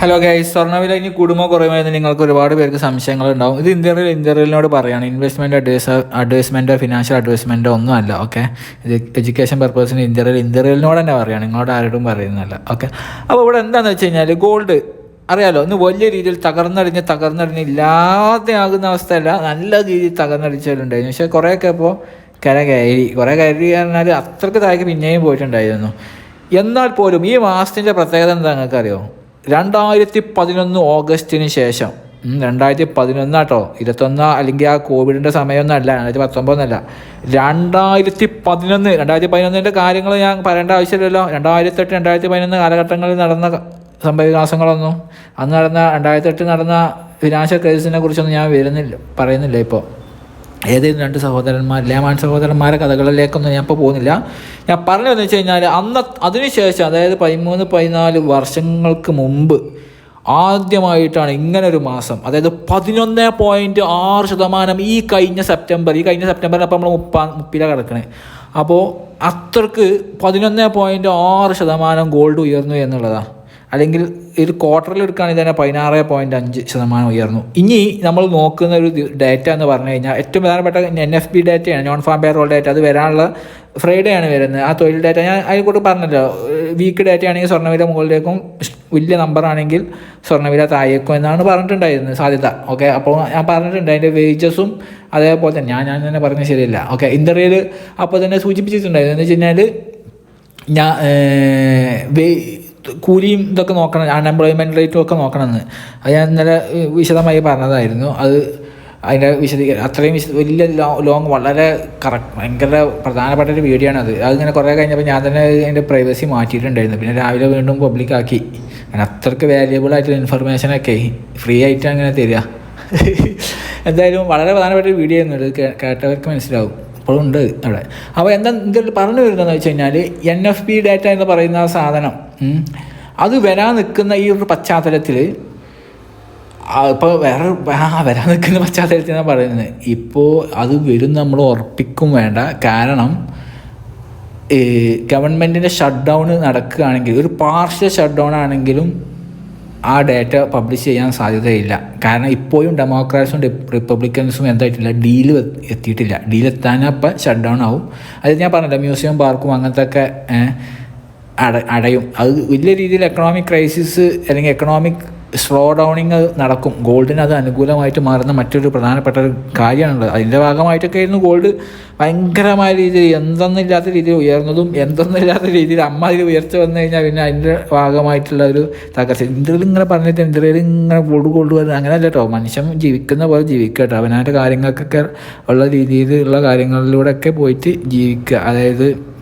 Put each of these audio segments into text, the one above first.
Hello guys സ്വർണവില ഇനി കൂടുമോ കുറയുമോ എന്ന് നിങ്ങൾക്ക് ഒരുപാട് പേർക്ക് സംശയങ്ങൾ ഉണ്ടാവും ഇത് ഇന്ത്യയിൽ ഇന്ത്യയിലിനോട് പറയുകയാണ് ഇൻവെസ്റ്റ്മെന്റ് അഡ്വൈസ് അഡ്വൈസ്മെന്റോ ഫിനാൻഷ്യൽ അഡ്വൈസ്മെന്റോ ഒന്നും അല്ല ഓക്കെ ഇത് എഡ്യൂക്കേഷൻ പർപ്പസിന് ഇന്ത്യയിൽ ഇന്ത്യയിലിനോട് തന്നെ പറയുകയാണ് നിങ്ങളോട് ആരോടും പറയുന്നതല്ല ഓക്കെ അപ്പോൾ ഇവിടെ എന്താണെന്ന് വെച്ച് കഴിഞ്ഞാൽ ഗോൾഡ് അറിയാലോ? ഇന്ന് വലിയ രീതിയിൽ തകർന്നടിഞ്ഞ് തകർന്നടിഞ്ഞ് ഇല്ലാതെയാകുന്ന അവസ്ഥയല്ല. നല്ല രീതിയിൽ തകർന്നടിച്ചവരുണ്ടായിരുന്നു. പക്ഷേ കുറേയൊക്കെ ഇപ്പോൾ കര കയറി കുറേ കയറി പറഞ്ഞാൽ അത്രയ്ക്ക് താഴേക്ക് പിന്നെയും പോയിട്ടുണ്ടായിരുന്നു. എന്നാൽ പോലും ഈ മാസത്തിന്റെ പ്രത്യേകത എന്താ നിങ്ങൾക്ക് അറിയോ രണ്ടായിരത്തി പതിനൊന്ന് ഓഗസ്റ്റിന് ശേഷം. രണ്ടായിരത്തി പതിനൊന്നാട്ടോ ഇരുപത്തൊന്ന് അല്ലെങ്കിൽ ആ കോവിഡിന്റെ സമയമൊന്നും അല്ല രണ്ടായിരത്തി പത്തൊമ്പതൊന്നല്ല രണ്ടായിരത്തി പതിനൊന്ന് രണ്ടായിരത്തി പതിനൊന്നിന്റെ കാര്യങ്ങൾ ഞാൻ പറയേണ്ട ആവശ്യമില്ലല്ലോ. രണ്ടായിരത്തി എട്ട് രണ്ടായിരത്തി പതിനൊന്ന് കാലഘട്ടങ്ങളിൽ നടന്ന സംഭവവികാസങ്ങളൊന്നും അന്ന് നടന്ന രണ്ടായിരത്തി എട്ട് നടന്ന ഫിനാൻഷ്യൽ ക്രൈസിസിനെ കുറിച്ചൊന്നും ഞാൻ വരുന്നില്ല പറയുന്നില്ല ഇപ്പോൾ ഏതെങ്കിലും രണ്ട് സഹോദരന്മാർ ലേമാൻ സഹോദരന്മാരെ കഥകളിലേക്കൊന്നും ഞാൻ ഇപ്പോൾ പോകുന്നില്ല. ഞാൻ പറഞ്ഞതെന്ന് വെച്ച് കഴിഞ്ഞാൽ അന്ന് അതിനുശേഷം അതായത് പതിമൂന്ന് പതിനാല് വർഷങ്ങൾക്ക് മുമ്പ് ആദ്യമായിട്ടാണ് ഇങ്ങനൊരു മാസം. അതായത് പതിനൊന്ന് പോയിന്റ് ആറ് ശതമാനം ഈ കഴിഞ്ഞ സെപ്റ്റംബർ ഈ കഴിഞ്ഞ സെപ്റ്റംബറിൽ അപ്പം നമ്മൾ മുപ്പാ മുപ്പിലാണ് കിടക്കണേ. അപ്പോൾ അത്രയ്ക്ക് പതിനൊന്ന് പോയിന്റ് ആറ് ശതമാനം ഗോൾഡ് ഉയർന്നു എന്നുള്ളതാണ് അല്ലെങ്കിൽ ഒരു ക്വാർട്ടറിൽ എടുക്കുകയാണെങ്കിൽ തന്നെ പതിനാറ് പോയിന്റ് അഞ്ച് ശതമാനം ഉയർന്നു. ഇനി നമ്മൾ നോക്കുന്ന ഒരു ഡാറ്റ എന്ന് പറഞ്ഞു കഴിഞ്ഞാൽ ഏറ്റവും പ്രധാനപ്പെട്ട എൻ എഫ് ബി ഡേറ്റയാണ് നോൺ ഫാം പേറോൾ ഡാറ്റ അത് വരാനുള്ള ഫ്രൈഡേ ആണ് വരുന്നത്. ആ തൊഴിൽ ഡാറ്റ ഞാൻ അതിൽ കൂടെ പറഞ്ഞല്ലോ. വീക്ക് ഡേറ്റ ആണെങ്കിൽ സ്വർണവില മുകളിലേക്കും വലിയ നമ്പറാണെങ്കിൽ സ്വർണവില താഴേക്കും എന്നാണ് പറഞ്ഞിട്ടുണ്ടായിരുന്നത് സാധ്യത. ഓക്കെ അപ്പോൾ ഞാൻ പറഞ്ഞിട്ടുണ്ട് അതിന്റെ വേജസും അതേപോലെ തന്നെ. ഞാൻ ഞാൻ തന്നെ പറഞ്ഞത് ശരിയല്ല. ഓക്കെ ഇന്ത്യയിൽ അപ്പോൾ തന്നെ സൂചിപ്പിച്ചിട്ടുണ്ടായിരുന്നു. എന്ന് വെച്ച് കഴിഞ്ഞാൽ ഞാൻ കൂലിയും ഇതൊക്കെ നോക്കണം അൺഎംപ്ലോയ്മെന്റ് റേറ്റും ഒക്കെ നോക്കണമെന്ന്. അത് ഞാൻ ഇന്നലെ വിശദമായി പറഞ്ഞതായിരുന്നു. അത് അതിന്റെ വിശദീകരണം അത്രയും വിശദ വലിയ ലോങ് വളരെ കറക്റ്റ് ഭയങ്കര പ്രധാനപ്പെട്ട ഒരു വീഡിയോ ആണ് അത് അതിങ്ങനെ കുറേ കഴിഞ്ഞപ്പോൾ ഞാൻ തന്നെ അതിന്റെ പ്രൈവസി മാറ്റിയിട്ടുണ്ടായിരുന്നു. പിന്നെ രാവിലെ വീണ്ടും പബ്ലിക്കാക്കി അങ്ങനെ അത്രയ്ക്ക് വാല്യുബിൾ ആയിട്ടുള്ള ഇൻഫർമേഷനൊക്കെ ഫ്രീ ആയിട്ട് അങ്ങനെ തരിക. എന്തായാലും വളരെ പ്രധാനപ്പെട്ട ഒരു വീഡിയോ ആയിരുന്നു. ഇത് കേട്ടവർക്ക് മനസ്സിലാവും. ഇപ്പോഴും ഉണ്ട് അവിടെ. അപ്പോൾ എന്താ ഇതിൽ പറഞ്ഞു വരുന്നതെന്ന് വെച്ച് കഴിഞ്ഞാൽ എൻ എഫ് പി ഡാറ്റ എന്ന് പറയുന്ന സാധനം അത് വരാൻ നിൽക്കുന്ന ഈ ഒരു പശ്ചാത്തലത്തിൽ ഇപ്പോൾ വേറെ ആ വരാൻ നിൽക്കുന്ന പശ്ചാത്തലത്തിൽ ഞാൻ പറയുന്നത് ഇപ്പോൾ അത് വരും നമ്മൾ ഉറപ്പിക്കും വേണ്ട. കാരണം ഗവൺമെന്റിന്റെ ഷട്ട് ഡൗൺ നടക്കുകയാണെങ്കിൽ ഒരു പാർഷ്യൽ ഷട്ട് ഡൗൺ ആണെങ്കിലും ആ ഡേറ്റ പബ്ലിഷ് ചെയ്യാൻ സാധ്യതയില്ല. കാരണം ഇപ്പോഴും ഡെമോക്രാറ്റ്സും റിപ്പബ്ലിക്കൻസും എന്തായിട്ടില്ല ഡീൽ എത്തിയിട്ടില്ല. ഡീൽ എത്താനപ്പം ഷട്ട് ഡൗൺ ആവും. അത് ഞാൻ പറഞ്ഞില്ല മ്യൂസിയം പാർക്കും അങ്ങനത്തെ ഒക്കെ അട അടയും. അത് വലിയ രീതിയിൽ എക്കണോമിക് ക്രൈസിസ് അല്ലെങ്കിൽ എക്കണോമിക് സ്ലോ ഡൗണിങ് നടക്കും ഗോൾഡിന് അത് അനുകൂലമായിട്ട് മാറുന്ന മറ്റൊരു പ്രധാനപ്പെട്ട ഒരു കാര്യമാണുള്ളത്. അതിന്റെ ഭാഗമായിട്ടൊക്കെ ആയിരുന്നു ഗോൾഡ് ഭയങ്കരമായ രീതിയിൽ എന്തെന്നില്ലാത്ത രീതിയിൽ ഉയർന്നതും എന്തെന്നില്ലാത്ത രീതിയിൽ അമ്മ അതിൽ ഉയർച്ച വന്നു കഴിഞ്ഞാൽ പിന്നെ അതിന്റെ ഭാഗമായിട്ടുള്ള ഒരു തകർച്ച. ഇന്ത്യയിൽ ഇങ്ങനെ പറഞ്ഞിട്ട് ഇന്ത്യയിൽ ഇങ്ങനെ ഗോൾഡ് ഗോൾഡ് വരുന്നത് അങ്ങനെയല്ല കേട്ടോ മനുഷ്യൻ ജീവിക്കുന്ന പോലെ ജീവിക്കുക കേട്ടോ അവനവന്റെ കാര്യങ്ങൾക്കൊക്കെ ഉള്ള രീതിയിലുള്ള കാര്യങ്ങളിലൂടെയൊക്കെ പോയിട്ട് ജീവിക്കുക. അതായത്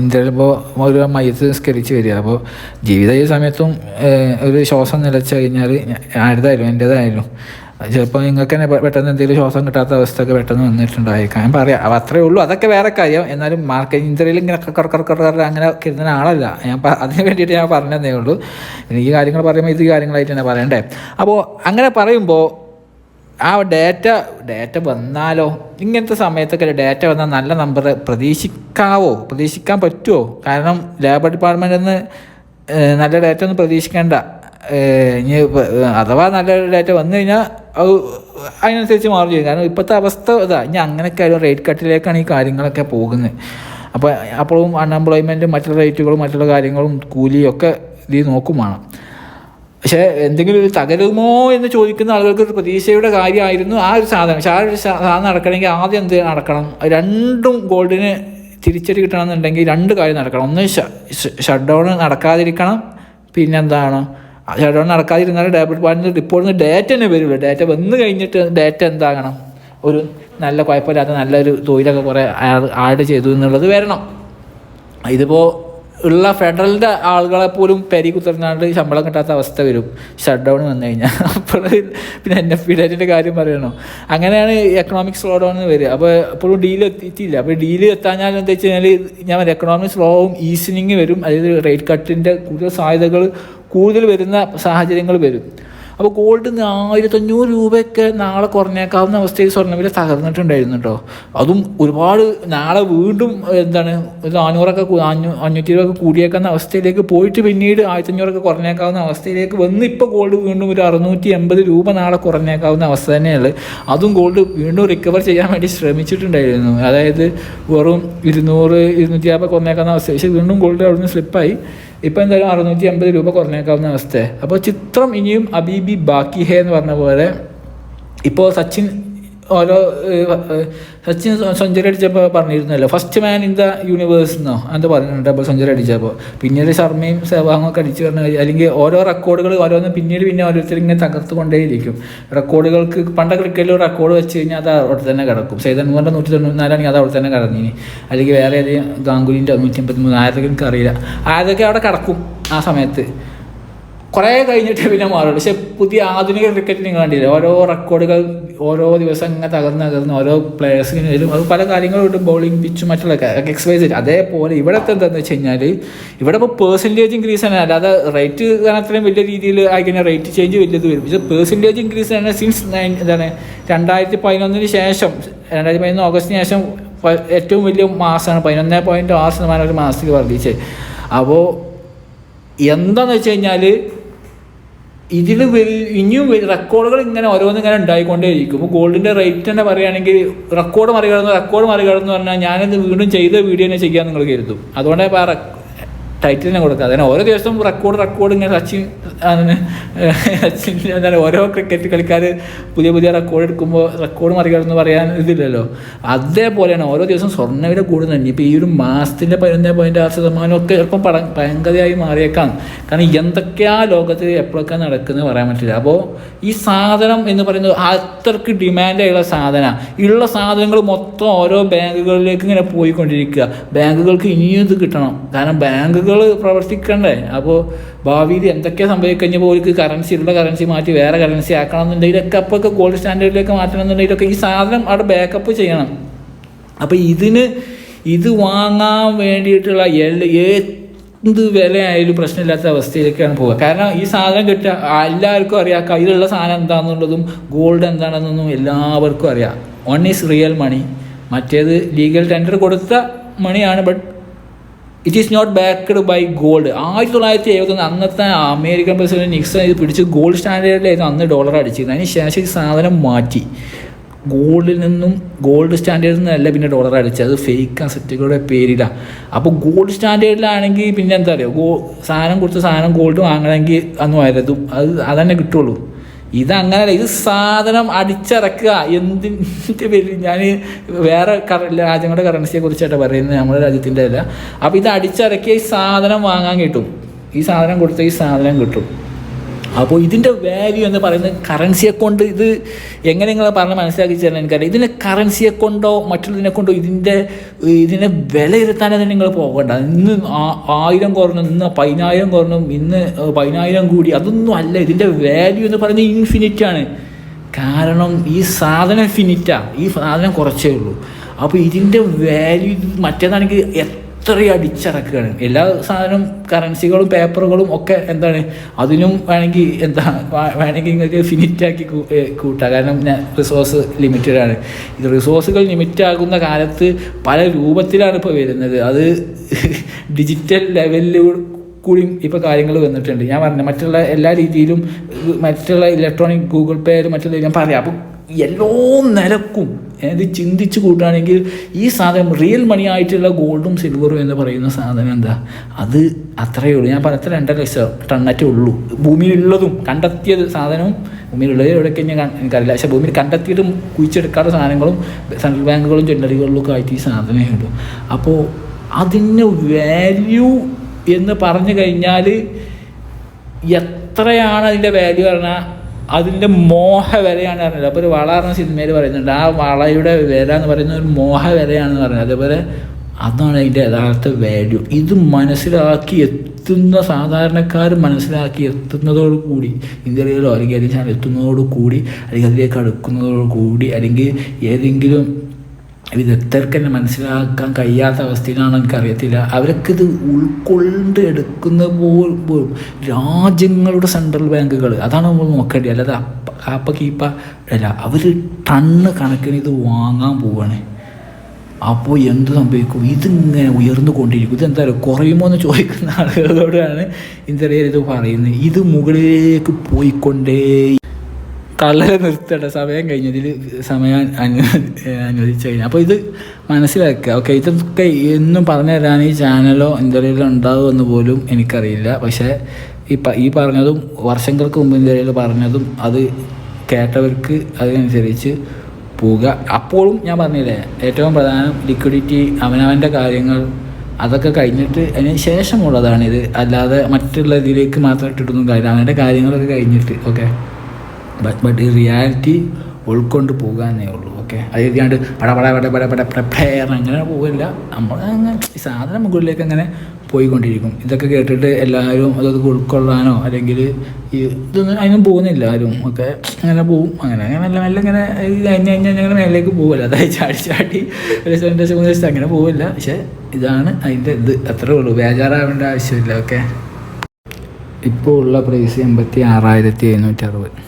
ഇന്ത്യയിൽ ഇപ്പോൾ ഒരു മയത്ത് നിസ്കരിച്ച് വരിക. അപ്പോൾ ജീവിത ഈ സമയത്തും ഒരു ശ്വാസം നിലച്ച് കഴിഞ്ഞാൽ ആരുതായാലും എന്റേതായാലും ചിലപ്പോൾ നിങ്ങൾക്ക് തന്നെ പെട്ടെന്ന് എന്തെങ്കിലും ശ്വാസം കിട്ടാത്ത അവസ്ഥയൊക്കെ പെട്ടെന്ന് വന്നിട്ടുണ്ടായിരിക്കാം ഞാൻ പറയാം അത്രേ ഉള്ളൂ. അതൊക്കെ വേറെ കാര്യം. എന്നാലും മാർക്കറ്റ് ഇന്ത്യയിൽ ഇങ്ങനെ കറ അങ്ങനെ കരുതുന്ന ആളല്ല. ഞാൻ അതിന് വേണ്ടിയിട്ട് ഞാൻ പറഞ്ഞതേ ഉള്ളൂ. എനിക്ക് കാര്യങ്ങൾ പറയുമ്പോൾ ഇത് കാര്യങ്ങളായിട്ട് തന്നെ പറയണ്ടേ? അപ്പോൾ അങ്ങനെ പറയുമ്പോൾ ആ ഡേറ്റ ഡേറ്റ വന്നാലോ? ഇങ്ങനത്തെ സമയത്തൊക്കെ ഡേറ്റ വന്നാൽ നല്ല നമ്പർ പ്രതീക്ഷിക്കാവോ? പ്രതീക്ഷിക്കാൻ പറ്റുമോ കാരണം ലേബർ ഡിപ്പാർട്ട്മെന്റിൽ നിന്ന് നല്ല ഡേറ്റ ഒന്നും പ്രതീക്ഷിക്കേണ്ട. ഇനി അഥവാ നല്ല ഡേറ്റ വന്നു കഴിഞ്ഞാൽ അത് അതിനനുസരിച്ച് മാറി ചെയ്യും. കാരണം ഇപ്പോഴത്തെ അവസ്ഥ ഇതാ ഇനി അങ്ങനെയൊക്കെ ആയാലും റേറ്റ് കട്ടിലേക്കാണ് ഈ കാര്യങ്ങളൊക്കെ പോകുന്നത്. അപ്പോൾ അപ്പോഴും അൺഎംപ്ലോയ്മെന്റും മറ്റുള്ള റേറ്റുകളും മറ്റുള്ള കാര്യങ്ങളും കൂലിയും ഒക്കെ ഇത് നോക്കും വേണം. പക്ഷേ എന്തെങ്കിലും ഒരു തകരുമോ എന്ന് ചോദിക്കുന്ന ആളുകൾക്ക് ഒരു പ്രതീക്ഷയുടെ കാര്യമായിരുന്നു ആ ഒരു സാധനം. പക്ഷെ ആ ഒരു സാധനം നടക്കണമെങ്കിൽ ആദ്യം എന്ത് നടക്കണം? രണ്ടും ഗോൾഡിന് തിരിച്ചടി കിട്ടണമെന്നുണ്ടെങ്കിൽ രണ്ട് കാര്യം നടക്കണം. ഒന്ന് ഷട്ട് ഡൗൺ നടക്കാതിരിക്കണം. പിന്നെന്താണ്? ഷട്ട് ഡൗൺ നടക്കാതിരുന്നാൽ ഡെബിറ്റ് പാർട്ടിന്റെ റിപ്പോർട്ടിന് ഡേറ്റ തന്നെ വരുള്ളൂ ഡേറ്റ വന്നു കഴിഞ്ഞിട്ട് ഡേറ്റ എന്താകണം? ഒരു നല്ല കുഴപ്പമില്ലാത്ത നല്ലൊരു തൊഴിലൊക്കെ കുറേ ആഡ് ചെയ്തു എന്നുള്ളത് വരണം. ഇതിപ്പോൾ ഉള്ള ഫെഡറലിന്റെ ആളുകളെ പോലും പെരി കുത്തിർന്നാണ്ട് ശമ്പളം കിട്ടാത്ത അവസ്ഥ വരും. ഷട്ട് ഡൗൺ വന്നു കഴിഞ്ഞാൽ അപ്പോൾ പിന്നെ എൻ എഫ് പി ഡേറ്റിന്റെ കാര്യം പറയണോ? അങ്ങനെയാണ് എക്കണോമിക് സ്ലോ ഡൗൺ വരിക. അപ്പോൾ ഇപ്പോഴും ഡീൽ എത്തിയിട്ടില്ല. അപ്പോൾ ഡീൽ എത്താഞ്ഞാൽ എന്താ വെച്ച് കഴിഞ്ഞാൽ ഞാൻ എക്കണോമിക് സ്ലോവും ഈസനിങ് വരും. അതായത് റേറ്റ് കട്ടിന്റെ കൂടുതൽ സാധ്യതകൾ കൂടുതൽ വരുന്ന സാഹചര്യങ്ങൾ വരും. അപ്പോൾ ഗോൾഡ് ആയിരത്തഞ്ഞൂറ് രൂപയൊക്കെ നാളെ കുറഞ്ഞേക്കാവുന്ന അവസ്ഥയിൽ സ്വർണവില തകർന്നിട്ടുണ്ടായിരുന്നു കേട്ടോ അതും ഒരുപാട് നാളെ വീണ്ടും എന്താണ് നാനൂറൊക്കെ അഞ്ഞൂറ്റി ഇരുപതൊക്കെ കൂടിയേക്കാവുന്ന അവസ്ഥയിലേക്ക് പോയിട്ട് പിന്നീട് ആയിരത്തഞ്ഞൂറൊക്കെ കുറഞ്ഞേക്കാവുന്ന അവസ്ഥയിലേക്ക് വന്ന് ഇപ്പോൾ ഗോൾഡ് വീണ്ടും ഒരു അറുന്നൂറ്റി എൺപത് രൂപ നാളെ കുറഞ്ഞേക്കാവുന്ന അവസ്ഥ തന്നെയുള്ളത് അതും ഗോൾഡ് വീണ്ടും റിക്കവർ ചെയ്യാൻ വേണ്ടി ശ്രമിച്ചിട്ടുണ്ടായിരുന്നു. അതായത് വെറും ഇരുന്നൂറ് ഇരുന്നൂറ്റി യാഭ കുറഞ്ഞേക്കാവുന്ന അവസ്ഥ. പക്ഷേ വീണ്ടും ഗോൾഡ് അവിടുന്ന് സ്ലിപ്പായി ഇപ്പോൾ എന്തായാലും അറുന്നൂറ്റി അമ്പത് രൂപ കുറഞ്ഞേക്കാവുന്ന അവസ്ഥ. അപ്പോൾ ചിത്രം ഇനിയും അബീബി ബാക്കി ഹേ എന്ന് പറഞ്ഞ പോലെ ഇപ്പോൾ സച്ചിൻ ഓരോ സച്ചിൻ സെഞ്ചുറി അടിച്ചപ്പോൾ പറഞ്ഞിരുന്നല്ലോ first man in the universe എന്നോ അത് പറഞ്ഞിട്ടുണ്ട് അപ്പോൾ സെഞ്ചുറി അടിച്ചപ്പോൾ. പിന്നീട് ശർമ്മയും സേവാങ്ങും ഒക്കെ അടിച്ചു പറഞ്ഞ അല്ലെങ്കിൽ ഓരോ റെക്കോർഡുകൾ ഓരോന്ന് പിന്നീട് പിന്നെ ഓരോരുത്തർ ഇങ്ങനെ തകർത്ത് കൊണ്ടേയിരിക്കും. റെക്കോർഡുകൾക്ക് പണ്ട ക്രിക്കറ്റിൽ ഒരു റെക്കോർഡ് വെച്ച് കഴിഞ്ഞാൽ അത് അവിടെ തന്നെ കിടക്കും. സൈതൻമോന്റെ നൂറ്റി തൊണ്ണൂറ്റിനാലാണെങ്കിൽ അത് അവിടെ തന്നെ കിടന്നിനി. അല്ലെങ്കിൽ വേറെ ഏതെങ്കിലും ഗാംഗുലിന്റെ നൂറ്റി അമ്പത്തി മൂന്ന് ആരൊക്കെ എനിക്കറിയില്ല. ആരൊക്കെ അവിടെ കിടക്കും ആ സമയത്ത്. കുറേ കഴിഞ്ഞിട്ട് പിന്നെ മാറുള്ളൂ. പക്ഷെ പുതിയ ആധുനിക ക്രിക്കറ്റിന് കണ്ടില്ല? ഓരോ റെക്കോർഡുകൾ ഓരോ ദിവസം ഇങ്ങനെ തകർന്ന് തകർന്ന് ഓരോ പ്ലേയേഴ്സിന് വരും. അത് പല കാര്യങ്ങളും ഉണ്ട്. ബൗളിംഗ് പിച്ചും മറ്റുള്ള എക്സസൈസ് അതേപോലെ ഇവിടെ എന്താണെന്ന് വെച്ച് കഴിഞ്ഞാൽ ഇവിടെ ഇപ്പോൾ പേഴ്സന്റേജ് ഇൻക്രീസ് തന്നെ അല്ലാതെ റേറ്റ് കാരണം അത്രയും വലിയ രീതിയിൽ ആയിക്കഴിഞ്ഞാൽ റേറ്റ് ചേഞ്ച് വലിയത് വരും. പക്ഷേ പേഴ്സന്റേജ് ഇൻക്രീസ് തന്നെ സിൻസ് നയൻ എന്താണ് രണ്ടായിരത്തി പതിനൊന്നിന് ശേഷം രണ്ടായിരത്തി പതിനൊന്ന് ഓഗസ്റ്റിന് ശേഷം ഏറ്റവും വലിയ മാസമാണ് പതിനൊന്ന് പോയിന്റ് ആറ് ശതമാനം ഒരു മാസത്തിൽ വർദ്ധിച്ചത് അപ്പോൾ എന്താണെന്ന് വെച്ച് കഴിഞ്ഞാൽ ഇതിൽ ഇനിയും റെക്കോർഡുകൾ ഇങ്ങനെ ഓരോന്നും ഇങ്ങനെ ഉണ്ടായിക്കൊണ്ടേയിരിക്കും. ഇപ്പോൾ ഗോൾഡിന്റെ റേറ്റ് തന്നെ പറയുകയാണെങ്കിൽ റെക്കോർഡ് മറികടന്നു റെക്കോർഡ് മറികടന്നു പറഞ്ഞാൽ ഞാനിത് വീണ്ടും ചെയ്ത വീഡിയോ തന്നെ ചെയ്യാൻ നിങ്ങൾ കരുതും. അതുകൊണ്ട് ഇപ്പോൾ ടൈറ്റിൽ തന്നെ കൊടുക്കുക. അതിനെ ഓരോ ദിവസവും റെക്കോർഡ് റെക്കോർഡ് ഇങ്ങനെ സച്ചിൻ അങ്ങനെ സച്ചിൻ എന്താണ് ഓരോ ക്രിക്കറ്റ് കളിക്കാർ പുതിയ പുതിയ റെക്കോർഡ് എടുക്കുമ്പോൾ റെക്കോർഡ് മറികടന്ന് പറയാൻ ഇതില്ലല്ലോ. അതേപോലെയാണ് ഓരോ ദിവസം സ്വർണവില കൂടുന്നുണ്ട് ഇപ്പോൾ ഈ ഒരു മാസത്തിന്റെ പതിനൊന്ന് പോയിന്റ് ആറ് ശതമാനം ഒക്കെ ചിലപ്പം പട ഭയങ്കരമായി മാറിയേക്കാം. കാരണം എന്തൊക്കെയാ ലോകത്ത് എപ്പോഴൊക്കെ നടക്കുന്നത് പറയാൻ പറ്റില്ല. അപ്പോൾ ഈ സാധനം എന്ന് പറയുന്നത് അത്രയ്ക്ക് ഡിമാൻഡായുള്ള സാധന. ഉള്ള സാധനങ്ങൾ മൊത്തം ഓരോ ബാങ്കുകളിലേക്ക് ഇങ്ങനെ പോയിക്കൊണ്ടിരിക്കുക. ബാങ്കുകൾക്ക് ഇനിയും ഇത് കിട്ടണം. കാരണം ബാങ്കുകൾ പ്രവർത്തിക്കണ്ടേ? അപ്പോൾ ഭാവിയിൽ എന്തൊക്കെ സംഭവിക്കഴിഞ്ഞപ്പോൾ അവർക്ക് കറൻസി ഉള്ള കറൻസി മാറ്റി വേറെ കറൻസി ആക്കണം എന്നുണ്ടെങ്കിലൊക്കെ അപ്പോഴൊക്കെ ഗോൾഡ് സ്റ്റാൻഡേർഡിലേക്ക് മാറ്റണം എന്നുണ്ടെങ്കിലൊക്കെ ഈ സാധനം അവിടെ ബാക്കപ്പ് ചെയ്യണം. അപ്പോൾ ഇതിന് ഇത് വാങ്ങാൻ വേണ്ടിയിട്ടുള്ള എന്ത് വിലയായാലും പ്രശ്നമില്ലാത്ത അവസ്ഥയിലേക്കാണ് പോവുക. കാരണം ഈ സാധനം കിട്ടുക എല്ലാവർക്കും അറിയാം കയ്യിലുള്ള സാധനം എന്താണെന്നുള്ളതും ഗോൾഡ് എന്താണെന്നൊന്നും എല്ലാവർക്കും അറിയാം. വൺ ഈസ് റിയൽ മണി മറ്റേത് ലീഗൽ ടെൻഡർ കൊടുത്ത മണിയാണ് but it is not backed by gold ആയിരത്തി തൊള്ളായിരത്തി എഴുപത്തൊന്ന് അന്നത്തെ അമേരിക്കൻ പ്രസിഡന്റ് നിക്സൺ ഇത് പിടിച്ച് ഗോൾഡ് സ്റ്റാൻഡേർഡിലായിരുന്നു അന്ന് ഡോളർ അടിച്ചിരുന്നത്. അതിന് ശേഷം ഈ സാധനം മാറ്റി. ഗോൾഡിൽ നിന്നും ഗോൾഡ് സ്റ്റാൻഡേർഡിൽ നിന്നല്ല പിന്നെ ഡോളർ അടിച്ചത്. അത് ഫേക്ക് അസറ്റുകളുടെ പേരിലാണ് അപ്പോൾ ഗോൾഡ് സ്റ്റാൻഡേർഡിലാണെങ്കിൽ പിന്നെ എന്താ പറയുക ഗോ സാധനം കൊടുത്ത സാധനം ഗോൾഡ് വാങ്ങണമെങ്കിൽ അന്ന് വരതും അത് അതന്നെ കിട്ടുള്ളൂ. ഇതങ്ങനല്ല ഇത് സാധനം അടിച്ചിറക്കുക. എന്തിന്റെ പേരിൽ ഞാൻ വേറെ രാജ്യങ്ങളുടെ കറൻസിയെ കുറിച്ചായിട്ട് പറയുന്നത് നമ്മുടെ രാജ്യത്തിന്റെ അല്ല അപ്പോൾ ഇത് അടിച്ചിറക്കിയ ഈ സാധനം വാങ്ങാൻ കിട്ടും. ഈ സാധനം കൊടുത്ത ഈ സാധനം കിട്ടും. അപ്പോൾ ഇതിന്റെ വാല്യൂ എന്ന് പറയുന്നത് കറൻസിയെ കൊണ്ട് ഇത് എങ്ങനെ നിങ്ങൾ പറഞ്ഞ് മനസ്സിലാക്കി തരാൻ എനിക്കറിയാം ഇതിനെ കറൻസിയെ കൊണ്ടോ മറ്റുള്ളതിനെ കൊണ്ടോ ഇതിന്റെ ഇതിനെ വിലയിരുത്താനൊന്നും നിങ്ങൾ പോകണ്ട. ഇന്ന് ആയിരം കുറഞ്ഞു ഇന്ന് പതിനായിരം കുറഞ്ഞു ഇന്ന് പതിനായിരം കൂടി അതൊന്നും അല്ല. ഇതിന്റെ വാല്യൂ എന്ന് പറയുന്നത് ഇൻഫിനിറ്റ് ആണ്. കാരണം ഈ സാധനം ഫിനിറ്റാണ് ഈ സാധനം കുറച്ചേ ഉള്ളൂ. അപ്പോൾ ഇതിന്റെ വാല്യൂ മറ്റേതാണെങ്കിൽ എത്രയും അടിച്ചിറക്കുകയാണ്. എല്ലാ സാധനവും കറൻസികളും പേപ്പറുകളും ഒക്കെ എന്താണ് അതിനും വേണമെങ്കിൽ എന്താ വേണമെങ്കിൽ നിങ്ങൾക്ക് ഫിനിറ്റാക്കി കൂട്ടാം. കാരണം ഞാൻ റിസോഴ്സ് ലിമിറ്റഡ് ആണ്. ഇത് റിസോഴ്സുകൾ ലിമിറ്റ് ആകുന്ന കാലത്ത് പല രൂപത്തിലാണ് ഇപ്പോൾ വരുന്നത്. അത് ഡിജിറ്റൽ ലെവലിൽ കൂടിയും ഇപ്പോൾ കാര്യങ്ങൾ വന്നിട്ടുണ്ട്. ഞാൻ പറഞ്ഞു മറ്റുള്ള എല്ലാ രീതിയിലും മറ്റുള്ള ഇലക്ട്രോണിക് ഗൂഗിൾ പേ മറ്റുള്ള ഞാൻ പറയാം. അപ്പോൾ എല്ലാ നിലക്കും ഇത് ചിന്തിച്ച് കൂട്ടുകയാണെങ്കിൽ ഈ സാധനം റിയൽ മണി ആയിട്ടുള്ള ഗോൾഡും സിൽവറും എന്ന് പറയുന്ന സാധനം എന്താ? അത് അത്രയേ ഉള്ളൂ. ഞാൻ പറഞ്ഞ രണ്ടര ലക്ഷം ടണ്ണറ്റേ ഉള്ളൂ. ഭൂമിയിലുള്ളതും കണ്ടെത്തിയ സാധനവും ഭൂമിയിലുള്ളത് എവിടെയൊക്കെ ഞാൻ എനിക്കറിയില്ല. പക്ഷേ ഭൂമിയിൽ കണ്ടെത്തിയിട്ടും കുഴിച്ചെടുക്കാത്ത സാധനങ്ങളും സെൻട്രൽ ബാങ്കുകളും ജ്വല്ലറികളിലും ആയിട്ട് ഈ സാധനമേ ഉള്ളൂ. അപ്പോൾ അതിന് വാല്യൂ എന്ന് പറഞ്ഞു കഴിഞ്ഞാൽ എത്രയാണ് അതിന്റെ വാല്യൂ പറഞ്ഞാൽ അതിന്റെ മോഹ വിലയാണ് പറഞ്ഞത്. അപ്പോൾ ഒരു വള പറഞ്ഞ സിനിമയിൽ പറയുന്നുണ്ട് ആ വളയുടെ വില എന്ന് പറയുന്നത് ഒരു മോഹ വിലയാണെന്ന് പറഞ്ഞത്. അതേപോലെ അതാണ് അതിന്റെ യഥാർത്ഥ വാല്യൂ ഇത് മനസ്സിലാക്കി എത്തുന്ന സാധാരണക്കാർ മനസ്സിലാക്കി എത്തുന്നതോട് കൂടി ഇന്ത്യയിലോ അല്ലെങ്കിൽ എത്തുന്നതോട് എത്തുന്നതോടു കൂടി അല്ലെങ്കിൽ അതിലേക്ക് അടുക്കുന്നതോട് കൂടി അല്ലെങ്കിൽ ഏതെങ്കിലും വിദഗ്ധർക്ക് തന്നെ മനസ്സിലാക്കാൻ കഴിയാത്ത അവസ്ഥയിലാണോ എനിക്കറിയത്തില്ല. അവരൊക്കെ ഇത് ഉൾക്കൊണ്ട് എടുക്കുന്ന പോലും രാജ്യങ്ങളുടെ സെൻട്രൽ ബാങ്കുകൾ അതാണ് നമ്മൾ നോക്കേണ്ടത്. അല്ലാതെ അപ്പ കാപ്പ അല്ല അവർ ടണ്ണ് കണക്കിന് ഇത് വാങ്ങാൻ പോവാണ്. അപ്പോൾ എന്ത് സംഭവിക്കും? ഇതിങ്ങനെ ഉയർന്നു കൊണ്ടിരിക്കും. ഇതെന്താ പറയുക കുറയുമോ എന്ന് ചോദിക്കുന്ന ആളുകളോടാണ് ഇന്ത്യയിൽ ഇത് പറയുന്നത്. ഇത് മുകളിലേക്ക് പോയിക്കൊണ്ടേ തള്ളലെ നിർത്തേണ്ട. സമയം കഴിഞ്ഞതിൽ സമയം അനു അനുവദിച്ചു കഴിഞ്ഞു. അപ്പോൾ ഇത് മനസ്സിലാക്കുക. ഓക്കെ ഇതൊക്കെ എന്നും പറഞ്ഞു തരാൻ ഈ ചാനലോ എന്തെങ്കിലും ഉണ്ടാകുമെന്ന് പോലും എനിക്കറിയില്ല. പക്ഷേ ഈ ഈ പറഞ്ഞതും വർഷങ്ങൾക്ക് മുമ്പ് എന്തെങ്കിലും പറഞ്ഞതും അത് കേട്ടവർക്ക് അതിനനുസരിച്ച് പോവുക. അപ്പോഴും ഞാൻ പറഞ്ഞില്ലേ ഏറ്റവും പ്രധാനം ലിക്വിഡിറ്റി അവനവന്റെ കാര്യങ്ങൾ അതൊക്കെ കഴിഞ്ഞിട്ട് അതിന് ശേഷമുള്ളതാണിത് അല്ലാതെ മറ്റുള്ള ഇതിലേക്ക് മാത്രം ഇട്ടിട്ടൊന്നും കാര്യമില്ല. അവന്റെ കാര്യങ്ങളൊക്കെ കഴിഞ്ഞിട്ട് ഓക്കെ? ബട്ട് ബട്ട് ഈ റിയാലിറ്റി ഉൾക്കൊണ്ട് പോകാന്നേ ഉള്ളൂ ഓക്കെ അത് എഴുതിയാണ്ട് പട പട പട പട പട പട അങ്ങനെ പോകില്ല നമ്മൾ അങ്ങനെ ഈ സാധനം മുകളിലേക്ക് അങ്ങനെ പോയിക്കൊണ്ടിരിക്കും. ഇതൊക്കെ കേട്ടിട്ട് എല്ലാവരും അതൊക്കെ ഉൾക്കൊള്ളാനോ അല്ലെങ്കിൽ ഈ ഇതൊന്നും അതിനും പോകുന്നില്ല ആരും ഒക്കെ അങ്ങനെ പോവും. അങ്ങനെ അങ്ങനെ മെല്ലെ മെല്ലെ ഇങ്ങനെ കഴിഞ്ഞ് കഴിഞ്ഞാൽ അങ്ങനെ മേലേക്ക് പോകില്ല അതായത് ചാടി ചാടി രണ്ട് മൂന്ന് ദിവസം അങ്ങനെ പോവില്ല. പക്ഷേ ഇതാണ് അതിന്റെ ഇത്. അത്രേ ഉള്ളൂ. ബേജാറാവേണ്ട ആവശ്യമില്ല ഓക്കെ ഇപ്പോൾ ഉള്ള പ്രൈസ് എൺപത്തി ആറായിരത്തി എഴുന്നൂറ്റി അറുപത്